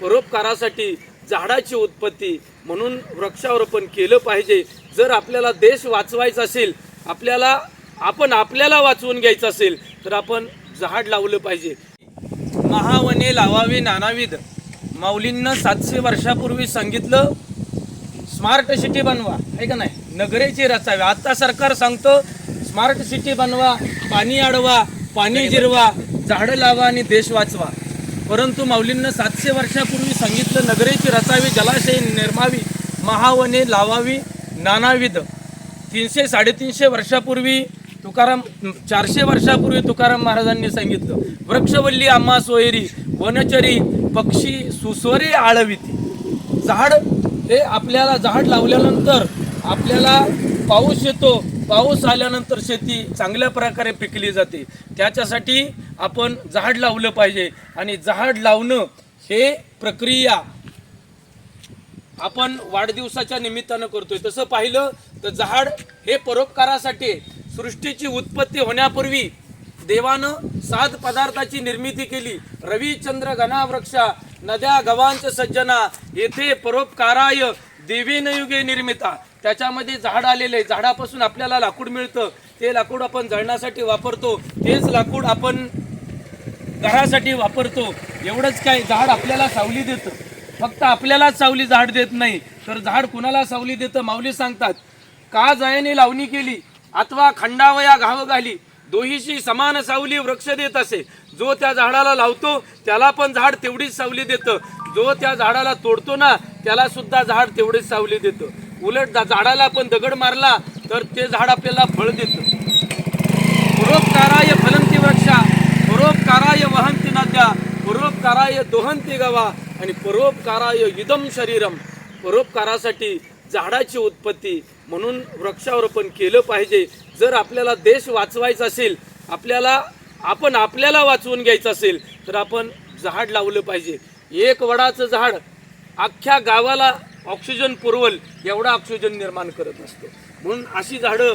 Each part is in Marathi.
परोपकारासाठी झाडाची उत्पत्ती म्हणून वृक्षारोपण केलं पाहिजे. जर आपल्याला देश वाचवायचा असेल आपल्याला आपण आपल्याला वाचवून घ्यायचं असेल तर आपण झाड लावलं पाहिजे. महावने लावावे नानाविध. माऊलींना सातशे वर्षापूर्वी सांगितलं स्मार्ट सिटी बनवा. आहे का नाही? नगरेची रचावी. आता सरकार सांगतं स्मार्ट सिटी बनवा पाणी अडवा पाणी जिरवा झाडं लावा आणि देश वाचवा. परंतु माऊलींना सातशे वर्षापूर्वी सांगितलं नगरेची रचावी जलाशय निर्मावी महावने लावावी नानाविध. तीनशे साडेतीनशे वर्षापूर्वी तुकाराम चारशे वर्षापूर्वी तुकाराम महाराजांनी सांगितलं वृक्षवल्ली आम्हा सोयरी वनचरी पक्षी सुस्वरे आळविती. झाड हे आपल्याला झाड लावल्यानंतर आपल्याला पाऊस येतो पाऊस आल्यानंतर शेती चांगल्या प्रकारे पिकली जाते. त्याच्यासाठी आपण झाड लावलं पाहिजे आणि झाड लावणं हे प्रक्रिया आपण वाढदिवसाच्या निमित्तानं करतोय. तसं पाहिलं तर झाड हे परोपकारासाठी सृष्टीची उत्पत्ती होण्यापूर्वी देवानं सात पदार्थाची निर्मिती केली. रविचंद्र घनावृक्षा नद्या गवांच सज्जना येथे परोपकाराय देवीन युगे निर्मिता. त्याच्यामध्ये झाड आलेले आहे. झाडापासून आपल्याला लाकूड मिळतं. ते लाकूड आपण जळण्यासाठी वापरतो. तेच लाकूड आपण घरासाठी वापरतो. एवढंच काय झाड आपल्याला सावली देतं. फक्त आपल्यालाच सावली झाड देत नाही. तर झाड कुणाला सावली देतं? माऊली सांगतात. का जयाने लावणी केली? अथवा खंडावया घाव घाली. दोहीशी समान सावली वृक्ष देत असे. जो त्या झाडाला लावतो त्याला पण झाड तेवढीच सावली देतं. जो त्या झाडाला तोडतो ना त्याला सुद्धा झाड तेवढीच सावली देतं. उलट झाडाला आपण दगड मारला तर ते झाड आपल्याला फळ देतं. परोपकाराय फलंती वृक्षा परोपकाराय वहंती नद्या परोपकाराय दोहंती गवा आणि परोपकाराय इदम शरीरम परोपकारासाठी झाडाची उत्पत्ती म्हणून वृक्षारोपण केलं पाहिजे. जर आपल्याला देश वाचवायचा असेल आपल्याला आपण आपल्याला वाचवून घ्यायचं असेल तर आपण झाड लावलं पाहिजे. एक वडाचं झाड अख्ख्या गावाला ऑक्सिजन पुरवल एवढा ऑक्सिजन निर्माण करत असतो म्हणून अशी झाडं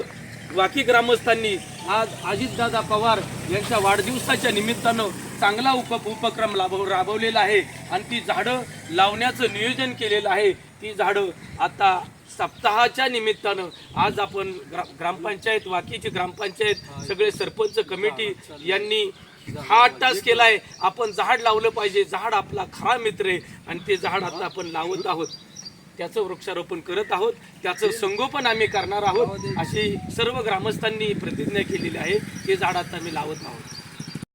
वाकी ग्रामस्थांनी आज अजितदादा पवार यांच्या वाढदिवसाच्या निमित्तानं चांगला उप उपक्रम लाभ राबवलेला आहे. आणि ती झाडं लावण्याचं नियोजन केलेलं आहे. ती झाडं आता सप्ताहाच्या निमित्तानं आज आपण ग्रा ग्रामपंचायत वाकीची ग्रामपंचायत सगळे सरपंच कमिटी यांनी हा अट्टास आहे आपण झाड लावलं पाहिजे. झाड आपला खरा मित्र आहे. आणि ते झाड आता आपण लावत आहोत. त्याचं वृक्षारोपण करत आहोत. त्याचं संगोपन आम्ही करणार आहोत. अशी सर्व ग्रामस्थांनी प्रतिज्ञा केलेली आहे. ते झाड आता आम्ही लावत आहोत.